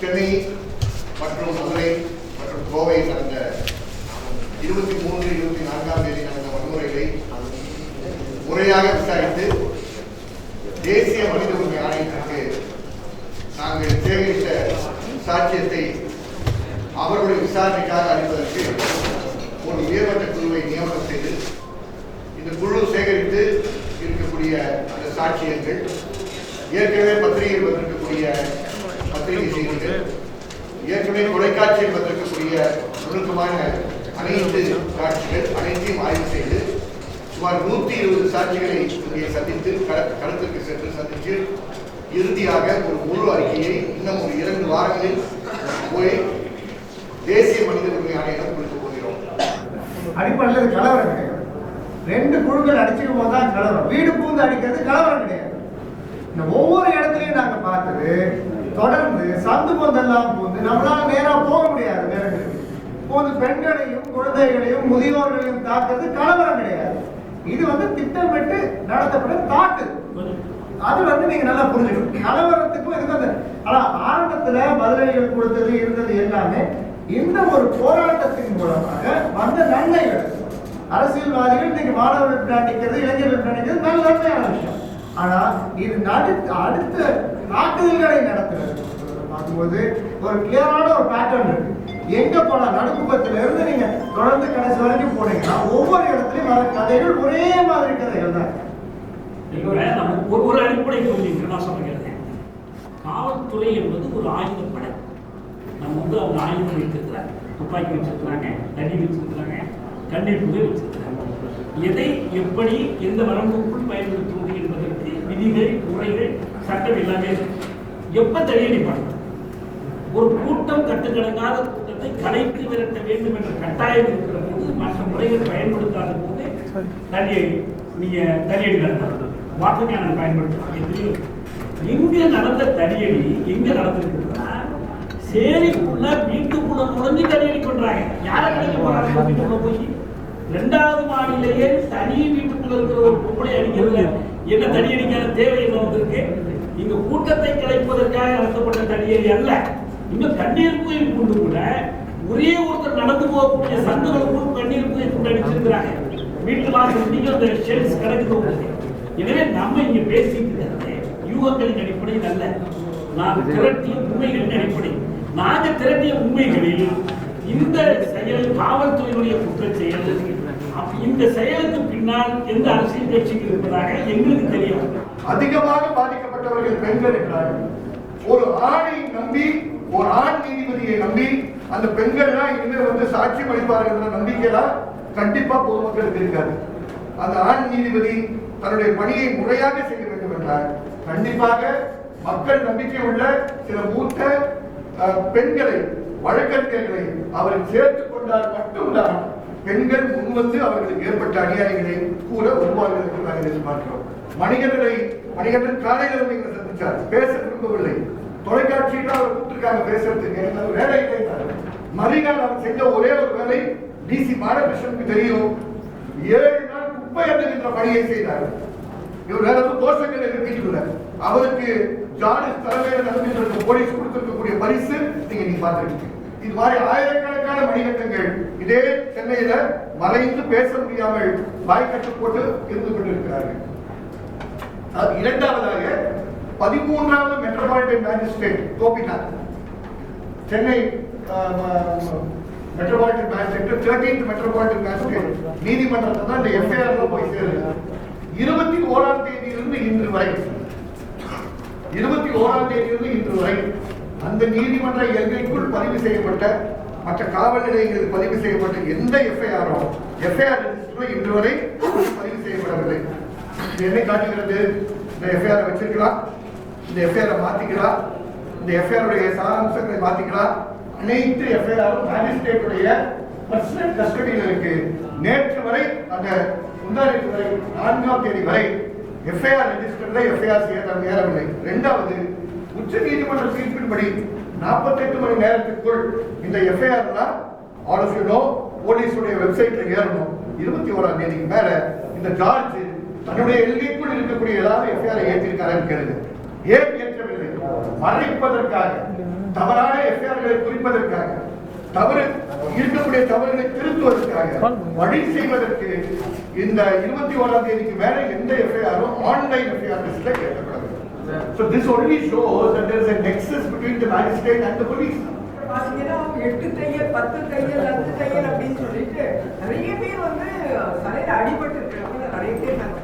சென்னை மற்றும் மதுரை மற்றும் கோவை நடந்த இருபத்தி மூன்று இருபத்தி நான்காம் தேதி நடந்த வன்முறைகளை முறையாக விசாரித்து தேசிய மனித உரிமை ஆணையத்திற்கு நாங்கள் சேகரித்த சாட்சியத்தை அவர்களுடைய விசாரணைக்காக அளிப்பதற்கு ஒரு உயர்மட்ட குழுவை நியமனம் செய்து இந்த குழு சேகரித்து இருக்கக்கூடிய அந்த சாட்சியங்கள். ஏற்கனவே பத்திரிகையில் வந்திருக்கக்கூடிய செய்திகள் ஏற்கனவே தொலைக்காட்சியில் வந்திருக்கக்கூடிய நுணுக்கமான அனைத்து காட்சிகள் அனைத்தையும் ஆய்வு செய்து சுமார் நூற்றி இருபது சாட்சிகளை இங்கே சந்தித்து கள- களத்திற்கு சென்று சந்தித்து இறுதியாக ஒரு முழு அறிக்கையை இன்னும் ஒரு இரண்டு வாரங்களில் போய் தேசிய மனித உரிமை ஆணையம் கொடுக்க போகிறோம். அடிப்படையில் கலவரம் கிடையாது. ரெண்டு குழுக்கள் அடிச்சுக்கும் போது தான் கலவரம். வீடு பூந்து அடிக்கிறது கலவரம் கிடையாது. இந்த ஒவ்வொரு இடத்துலையும் நாங்க பார்த்தது தொடர்ந்து சந்து பந்தெல்லாம் போது நம்மளால நேரா போக முடியாது நேரங்களுக்கு போது பெண்களையும் குழந்தைகளையும் முதியோர்களையும் தாக்குறது கலவரம் கிடையாது. இது வந்து திட்டமிட்டு நடத்தப்பட்ட தாக்கு. அது வந்து நீங்க நல்லா புரிஞ்சுக்கணும். கலவரத்துக்கும் இது அந்த ஆனா ஆரம்பத்துல பதிலடிகள் கொடுத்தது இருந்தது எல்லாமே இந்த ஒரு போராட்டத்தின் மூலமாக வந்த நன்மைகள். அரசியல்வாதிகள் இன்னைக்கு மாணவர்கள் பிராண்டிக்கிறது இளைஞர்கள் பிராண்டிக்கிறது நல்ல நன்மையான விஷயம். ஆனா இது அடுத்த அடுத்த தாக்குதல்களை நடத்துறது பார்க்கும்போது ஒரு கிளியரான ஒரு பேட்டர்ன் இருக்கு. எங்க போனா நடுக்குப்பத்துல இருந்து நீங்க தொடர்ந்து கடைசி வரைக்கும் போனீங்கன்னா ஒவ்வொரு இடத்துலயும் வர கதைகள் ஒரே மாதிரி கதைகள் தான் ஒரு ஒரு அடிப்படை புரிஞ்சுக்க நான் சொல்லுங்க காவல்துறை என்பது ஒரு ஆயுதப்படை நம்ம வந்து அவங்க ஆயுதம் வச்சிருக்கிறாங்க துப்பாக்கி வச்சிருக்கிறாங்க தண்ணி வச்சிருக்கிறாங்க கண்ணீர் புகை வச்சிருக்கிறாங்க எதை எப்படி எந்த வரம்புக்குள் பயன்படுத்தும் விதிகள் முறைகள் சட்டம் எல்லாமே எப்ப தடியடி ஒரு கூட்டம் கட்டுக்கடங்காத கூட்டத்தை கலைத்து விரட்ட வேண்டும் என்ற கட்டாயம் இருக்கிற போது மற்ற முறைகள் பயன்படுத்தாத போது தனியடி நீங்க தனியடி நடத்தணும் வாக்கு ஞானம் பயன்படுத்தணும் நடந்த தனியடி எங்க நடந்திருக்குன்னா சேரிக்குள்ள வீட்டுக்குள்ள நுழைஞ்சு தனியடி பண்றாங்க. யாரை கடைக்கு போறாங்க? வீட்டுக்குள்ள போய். ரெண்டாவது மாடியிலேயே தனி வீட்டுக்குள்ள இருக்கிற ஒரு பொம்பளை அடிக்கிறது என்ன தடியடிக்கான தேவை என்ன வந்திருக்கு? இங்க கூட்டத்தை கலைப்பதற்காக நடத்தப்பட்ட தடியடி அல்ல. இன்னும் கண்ணீர் கோயில் கொண்டு கூட ஒரே ஒருத்தர் நடந்து போகக்கூடிய சந்துகளுக்கும் கண்ணீர் புயல் கொண்டு அடிச்சிருக்கிறாங்க. வீட்டு வாசல் நீங்க அந்த ஷெல்ஸ் கிடக்குது எனவே நம்ம இங்க பேசிட்டு யூகங்களின் அடிப்படையில் அல்ல. நான் திரட்டிய உண்மைகளின் அடிப்படை. நாங்க திரட்டிய உண்மைகளில் இந்த செயல் காவல்துறையினுடைய குற்ற செயல். இந்த செயலுக்கு பின்னால் எந்த அரசியல் கட்சிக்கு இருப்பதாக எங்களுக்கு தெரியும் அதிகமாக பாதிக்கப்பட்டவர்கள் பெண்கள் என்றார்கள். ஒரு ஆணை நம்பி ஒரு ஆண் நீதிபதியை நம்பி அந்த பெண்கள்லாம் இனிமேல் வந்து சாட்சி அளிப்பார்கள் நம்பிக்கையெல்லாம் கண்டிப்பா பொதுமக்களுக்கு இருக்காது அந்த ஆண் நீதிபதி தன்னுடைய பணியை முறையாக செய்ய வேண்டும் என்றால் கண்டிப்பாக மக்கள் நம்பிக்கை உள்ள சில மூத்த பெண்களை வழக்கறிஞர்களை அவர் சேர்த்துக் கொண்டால் மட்டும்தான் பெண்கள் முன்வந்து அவர்களுக்கு ஏற்பட்ட அநியாயங்களை கூற வருவார்கள் என்று நாங்கள் எதிர்பார்க்கிறோம் மணிகண்டனை மணிகண்டன் காலையில் வந்து எங்களை சந்திச்சார். பேச விரும்பவில்லை. தொலைக்காட்சியில் அவர் கூப்பிட்டுருக்காங்க பேசுறதுக்கு. எனக்கு வேலை இல்லை மறுநாள் அவர் செஞ்ச ஒரே ஒரு வேலை டிசி பாலகிருஷ்ணனுக்கு தெரியும். ஏழு நாள் குப்பை எண்ணுகின்ற பணியை செய்தார். இவர் வேற எதுவும் தோஷங்கள் இருக்கின்றன அவருக்கு ஜார்ஜ் தலைமையில் நடந்துட்டு போலீஸ் கொடுத்திருக்கக்கூடிய பரிசு நீங்க நீங்க பார்த்துருக்கீங்க. இது மாதிரி ஆயிரக்கணக்கான மணிகட்டங்கள் இதே சென்னையில மறைந்து பேச முடியாமல் வாய் கட்டு போட்டு இருந்து கொண்டிருக்கிறார்கள். அது இரண்டாவதாக பதிமூன்றாவது metropolitan magistrate Gopinath Chennai metropolitan magistrate thirteenth metropolitan magistrate நீதிமன்றத்தை தான் இந்த எஃப்ஐஆர்ல போய் சேருது. இருபத்தி ஓராம் தேதியிலிருந்து இன்று வரை இருபத்தி ஓராம் தேதியிலிருந்து இன்று வரை அந்த நீதிமன்ற எல்கைக்குள் பதிவு செய்யப்பட்ட மற்ற காவல் நிலையங்களில் பதிவு செய்யப்பட்ட எந்த எஃப்ஐஆரும் எஃப்ஐஆர் ரெஜிஸ்டரும் இன்று வரை பதிவு செய்யப்படவில்லை. இது என்னை காட்டுகிறது? இந்த எஃப்ஐஆரை வச்சிருக்கலாம். இந்த எஃப்ஐஆரை மாத்திக்கலாம். இந்த எஃப்ஐஆர் உடைய சாராம்சங்களை மாத்திக்கலாம். அனைத்து எஃப்ஐஆரும் மேஜிஸ்ட்ரேட்டுடைய பர்சனல் கஸ்டடியில் இருக்கு. நேற்று வரை அந்த முந்தானேற்று வரை நான்காம் தேதி வரை எஃப்ஐஆர் ரெஜிஸ்டர்ல எஃப்ஐஆர் செய்ய ஏறவில்லை. ரெண்டாவது உச்ச நீதிமன்ற தீர்ப்பின்படி 48 மணி நேரத்திற்குள் இந்த FIR all of you know போலீஸுடைய வெப்சைட்ல ஏறணும். இருபத்தி ஓராம் தேதிக்கு மேல இந்த ஜார்ஜ் தன்னுடைய எல்லைக்குள் இருக்கக்கூடிய ஏதாவது எஃப்ஐஆர் ஏற்றிருக்காருன்னு கேளுங்க. ஏன் ஏற்றவில்லை? மறைப்பதற்காக தவறான எஃப்ஐஆர்களை குறிப்பதற்காக தவறு இருக்கக்கூடிய தவறுகளை திருத்துவதற்காக வழி செய்வதற்கு இந்த இருபத்தி ஓராம் தேதிக்கு மேல எந்த எஃப்ஐஆரும் ஆன்லைன் எஃப்ஐஆர் லிஸ்ட்ல கேட்கப்படாது So this only shows that there is a nexus between the magistrate and the police. பாத்தீங்கன்னா எட்டு தையல் பத்து தையல் அஞ்சு தையல் அப்படின்னு சொல்லிட்டு நிறைய பேர் வந்து தலையில அடிபட்டு இருக்கிறவங்க நிறைய பேர் நாங்க